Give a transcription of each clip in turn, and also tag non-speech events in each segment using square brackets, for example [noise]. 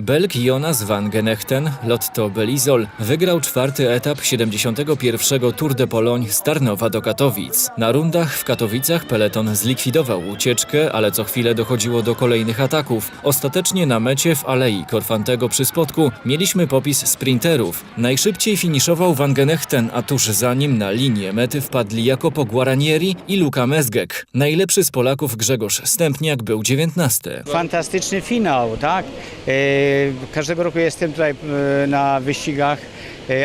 Belg Jonas van Genechten, Lotto Belizol, wygrał czwarty etap 71. Tour de Pologne z Tarnowa do Katowic. Na rundach w Katowicach peleton zlikwidował ucieczkę, ale co chwilę dochodziło do kolejnych ataków. Ostatecznie na mecie w Alei Korfantego przy Spodku mieliśmy popis sprinterów. Najszybciej finiszował Van Genechten, a tuż za nim na linię mety wpadli Jacopo Guaranieri i Luka Mezgek. Najlepszy z Polaków Grzegorz Stępniak był 19. Fantastyczny finał, tak? E, każdego roku jestem tutaj e, na wyścigach,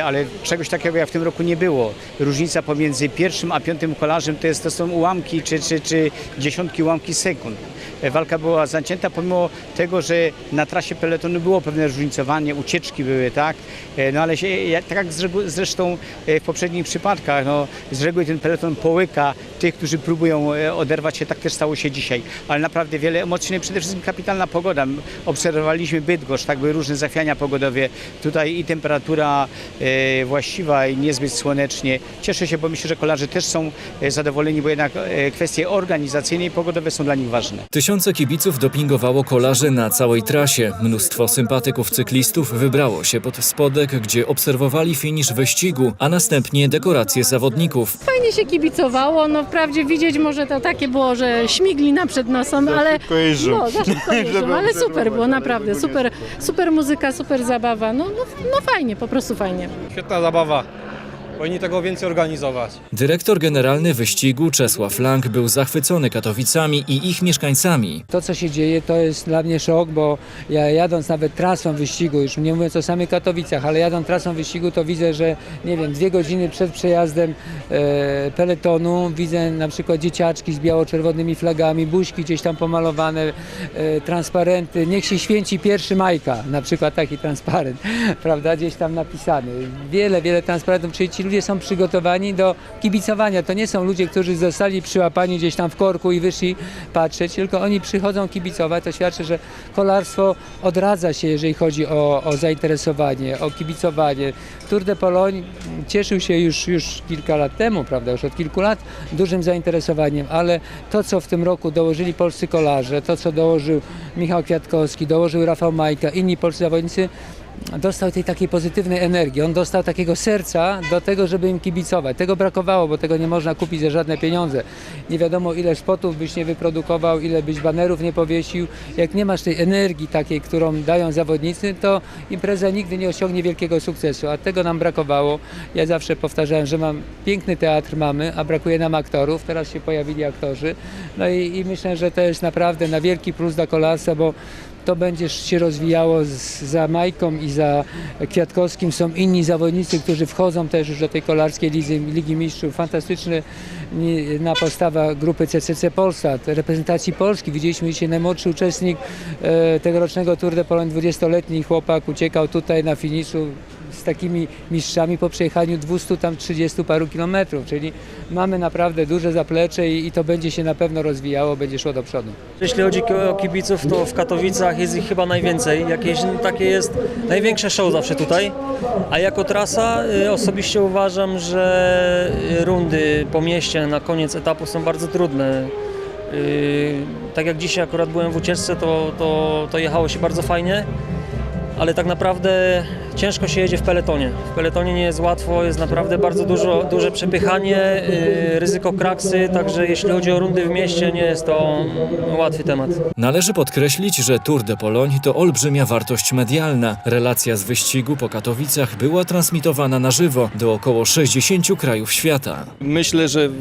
ale czegoś takiego jak w tym roku nie było. Różnica pomiędzy pierwszym a piątym kolarzem to, jest, to są ułamki czy, czy, czy dziesiątki ułamki sekund. E, Walka była zacięta pomimo tego, że na trasie peletonu było pewne różnicowanie, ucieczki były, tak? E, No ale się, tak jak zresztą e, w poprzednich przypadkach, no, z reguły ten peleton połyka tych, którzy próbują e, oderwać się, tak też stało się dzisiaj. Ale naprawdę wiele emocji, no przede wszystkim kapitalna pogoda. Obserwowaliśmy Bydgoszcz, tak były różne zachwiania pogodowe. Tutaj i temperatura e, właściwa i niezbyt słonecznie. Cieszę się, bo myślę, że kolarze też są e, zadowoleni, bo jednak e, kwestie organizacyjne i pogodowe są dla nich ważne. Tysiące kibiców dopingowało kolarzy na całej trasie. Mnóstwo sympatyków cyklistów wybrało się pod spodek, gdzie obserwowali finisz wyścigu, a następnie dekoracje zawodników. Fajnie się kibicowało, no wprawdzie widzieć może to takie było, że śmigli nam przed nosem, ale no, za szybko jeżdżą, [laughs] ale super było naprawdę, super, super muzyka, super zabawa, no, no, no fajnie, po prostu fajnie. Świetna zabawa. Powinni tego więcej organizować. Dyrektor generalny wyścigu Czesław Lang był zachwycony Katowicami i ich mieszkańcami. To, co się dzieje, to jest dla mnie szok, bo ja jadąc nawet trasą wyścigu, już nie mówiąc o samych Katowicach, ale jadąc trasą wyścigu, to widzę, że nie wiem, dwie godziny przed przejazdem e, peletonu widzę na przykład dzieciaczki z biało-czerwonymi flagami, buźki gdzieś tam pomalowane, e, transparenty, niech się święci pierwszy majka, na przykład taki transparent, [laughs] prawda, gdzieś tam napisany. Wiele, wiele transparentów, czyli ci ludzie są przygotowani do kibicowania. To nie są ludzie, którzy zostali przyłapani gdzieś tam w korku i wyszli patrzeć, tylko oni przychodzą kibicować. To świadczy, że kolarstwo odradza się, jeżeli chodzi o, o zainteresowanie, o kibicowanie. Tour de Pologne cieszył się już, już kilka lat temu, prawda, już od kilku lat dużym zainteresowaniem, ale to, co w tym roku dołożyli polscy kolarze, to, co dołożył Michał Kwiatkowski, dołożył Rafał Majka, inni polscy zawodnicy, dostał tej takiej pozytywnej energii. On dostał takiego serca do tego, żeby im kibicować. Tego brakowało, bo tego nie można kupić za żadne pieniądze. Nie wiadomo ile spotów byś nie wyprodukował, ile byś banerów nie powiesił. Jak nie masz tej energii takiej, którą dają zawodnicy, to impreza nigdy nie osiągnie wielkiego sukcesu, a tego nam brakowało. Ja zawsze powtarzałem, że mam piękny teatr mamy, a brakuje nam aktorów. Teraz się pojawili aktorzy. No i, i myślę, że to jest naprawdę na wielki plus dla kolarstwa, bo to będzie się rozwijało z, za Majką i za Kwiatkowskim. Są inni zawodnicy, którzy wchodzą też już do tej kolarskiej Ligi, Ligi Mistrzów. Fantastyczny na postawa grupy CCC Polsat, reprezentacji Polski. Widzieliśmy dzisiaj najmłodszy uczestnik e, tegorocznego Tour de Pologne, 20-letni chłopak uciekał tutaj na finiszu z takimi mistrzami po przejechaniu 200 tam 30 paru kilometrów, czyli mamy naprawdę duże zaplecze i, i to będzie się na pewno rozwijało, będzie szło do przodu. Jeśli chodzi o kibiców, to w Katowicach jest ich chyba najwięcej. Jakieś takie jest największe show zawsze tutaj. A jako trasa y, osobiście uważam, że rundy po mieście na koniec etapu są bardzo trudne. Y, Tak jak dzisiaj akurat byłem w ucieczce, to, to, to jechało się bardzo fajnie. Ale tak naprawdę ciężko się jedzie w peletonie. W peletonie nie jest łatwo, jest naprawdę bardzo dużo, duże przepychanie, y, ryzyko kraksy, także jeśli chodzi o rundy w mieście, nie jest to łatwy temat. Należy podkreślić, że Tour de Pologne to olbrzymia wartość medialna. Relacja z wyścigu po Katowicach była transmitowana na żywo do około 60 krajów świata. Myślę, że w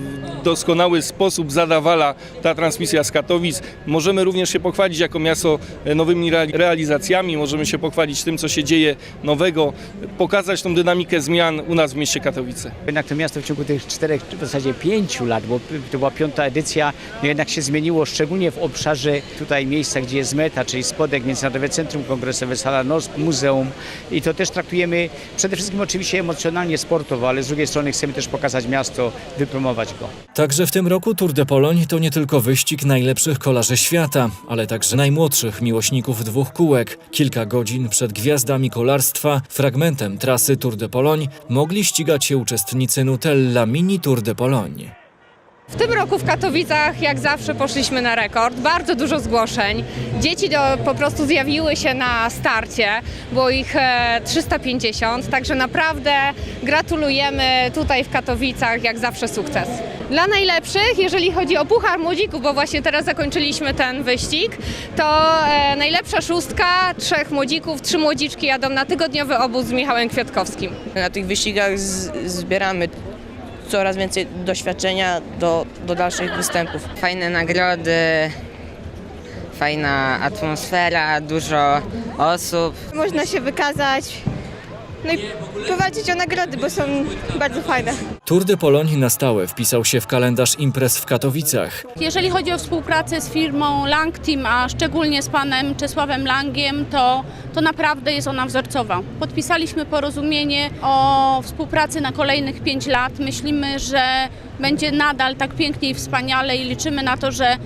doskonały sposób zadawala ta transmisja z Katowic. Możemy również się pochwalić jako miasto e, nowymi reali- realizacjami, możemy się pochwalić tym, co się dzieje nowego, pokazać tą dynamikę zmian u nas w mieście Katowice. Jednak to miasto w ciągu tych czterech, w zasadzie pięciu lat, bo to była piąta edycja, no jednak się zmieniło, szczególnie w obszarze tutaj miejsca, gdzie jest meta, czyli Spodek, Międzynarodowe Centrum Kongresowe, Sala NOSP, Muzeum i to też traktujemy przede wszystkim oczywiście emocjonalnie, sportowo, ale z drugiej strony chcemy też pokazać miasto, wypromować go. Także w tym roku Tour de Pologne to nie tylko wyścig najlepszych kolarzy świata, ale także najmłodszych miłośników dwóch kółek. Kilka godzin przed gwiazdami kolarstwa, fragmentem trasy Tour de Pologne mogli ścigać się uczestnicy Nutella Mini Tour de Pologne. W tym roku w Katowicach jak zawsze poszliśmy na rekord, bardzo dużo zgłoszeń. Dzieci do, po prostu zjawiły się na starcie, było ich e, 350, także naprawdę gratulujemy tutaj w Katowicach jak zawsze sukces. Dla najlepszych, jeżeli chodzi o Puchar Młodzików, bo właśnie teraz zakończyliśmy ten wyścig, to e, najlepsza szóstka, trzech młodzików, trzy młodziczki jadą na tygodniowy obóz z Michałem Kwiatkowskim. Na tych wyścigach z, zbieramy coraz więcej doświadczenia do, do dalszych występów. Fajne nagrody, fajna atmosfera, dużo osób. Można się wykazać, no i powalczyć o nagrody, bo są bardzo fajne. Tour de Pologne na stałe wpisał się w kalendarz imprez w Katowicach. Jeżeli chodzi o współpracę z firmą Lang Team, a szczególnie z panem Czesławem Langiem, to, to naprawdę jest ona wzorcowa. Podpisaliśmy porozumienie o współpracy na kolejnych 5 lat. Myślimy, że będzie nadal tak pięknie i wspaniale i liczymy na to, że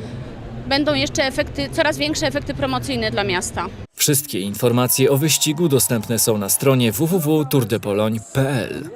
będą jeszcze efekty, coraz większe efekty promocyjne dla miasta. Wszystkie informacje o wyścigu dostępne są na stronie www.tourdepologne.pl.